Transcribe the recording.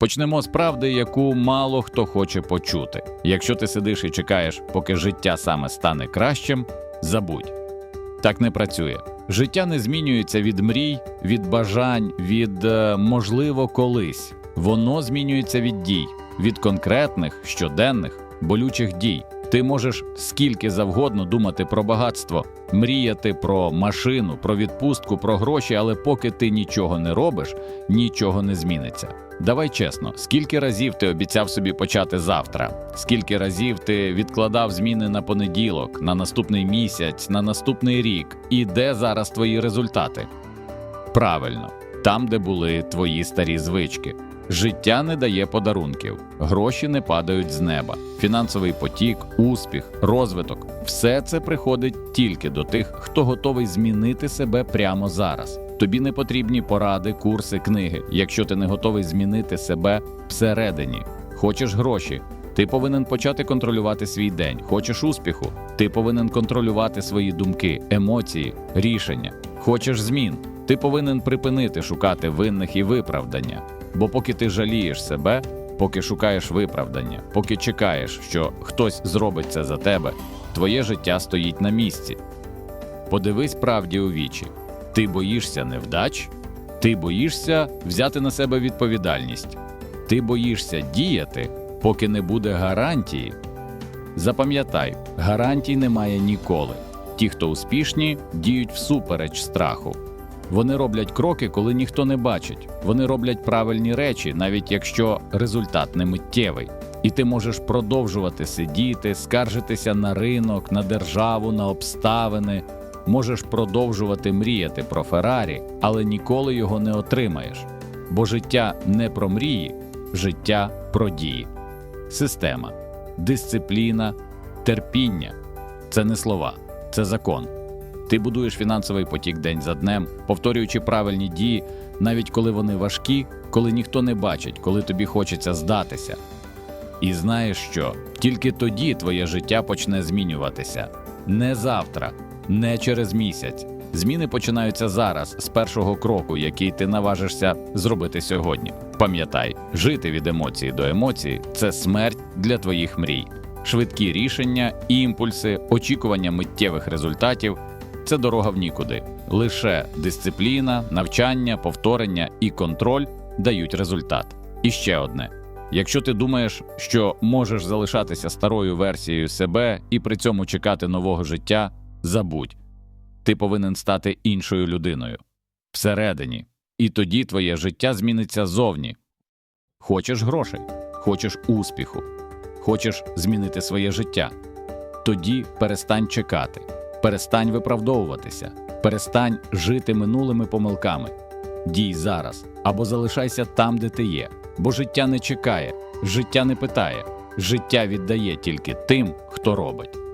Почнемо з правди, яку мало хто хоче почути. Якщо ти сидиш і чекаєш, поки життя саме стане кращим, забудь. Так не працює. Життя не змінюється від мрій, від бажань, від е, можливо колись. Воно змінюється від дій, від конкретних, щоденних, болючих дій. Ти можеш скільки завгодно думати про багатство, мріяти про машину, про відпустку, про гроші, але поки ти нічого не робиш, нічого не зміниться. Давай чесно, скільки разів ти обіцяв собі почати завтра? Скільки разів ти відкладав зміни на понеділок, на наступний місяць, на наступний рік? І де зараз твої результати? Правильно, там, де були твої старі звички. Життя не дає подарунків, гроші не падають з неба, фінансовий потік, успіх, розвиток все це приходить тільки до тих, хто готовий змінити себе прямо зараз. Тобі не потрібні поради, курси, книги, якщо ти не готовий змінити себе всередині. Хочеш гроші, ти повинен почати контролювати свій день. Хочеш успіху, ти повинен контролювати свої думки, емоції, рішення. Хочеш змін, ти повинен припинити шукати винних і виправдання. Бо поки ти жалієш себе, поки шукаєш виправдання, поки чекаєш, що хтось зробить це за тебе, твоє життя стоїть на місці. Подивись правді у вічі. Ти боїшся невдач, ти боїшся взяти на себе відповідальність, ти боїшся діяти, поки не буде гарантії. Запам'ятай, гарантій немає ніколи. Ті, хто успішні, діють всупереч страху. Вони роблять кроки, коли ніхто не бачить. Вони роблять правильні речі, навіть якщо результат не миттєвий. І ти можеш продовжувати сидіти, скаржитися на ринок, на державу, на обставини. Можеш продовжувати мріяти про Феррарі, але ніколи його не отримаєш. Бо життя не про мрії, життя про дії. Система, дисципліна, терпіння це не слова, це закон. Ти будуєш фінансовий потік день за днем, повторюючи правильні дії, навіть коли вони важкі, коли ніхто не бачить, коли тобі хочеться здатися. І знаєш що? Тільки тоді твоє життя почне змінюватися. Не завтра, не через місяць. Зміни починаються зараз, з першого кроку, який ти наважишся зробити сьогодні. Пам'ятай, жити від емоції до емоцій це смерть для твоїх мрій. Швидкі рішення, імпульси, очікування миттєвих результатів це дорога в нікуди. Лише дисципліна, навчання, повторення і контроль дають результат. І ще одне: якщо ти думаєш, що можеш залишатися старою версією себе і при цьому чекати нового життя, забудь. Ти повинен стати іншою людиною всередині, і тоді твоє життя зміниться зовні. Хочеш грошей, хочеш успіху, хочеш змінити своє життя. Тоді перестань чекати, перестань виправдовуватися, перестань жити минулими помилками. Дій зараз або залишайся там, де ти є, бо життя не чекає, життя не питає, життя віддає тільки тим, хто робить.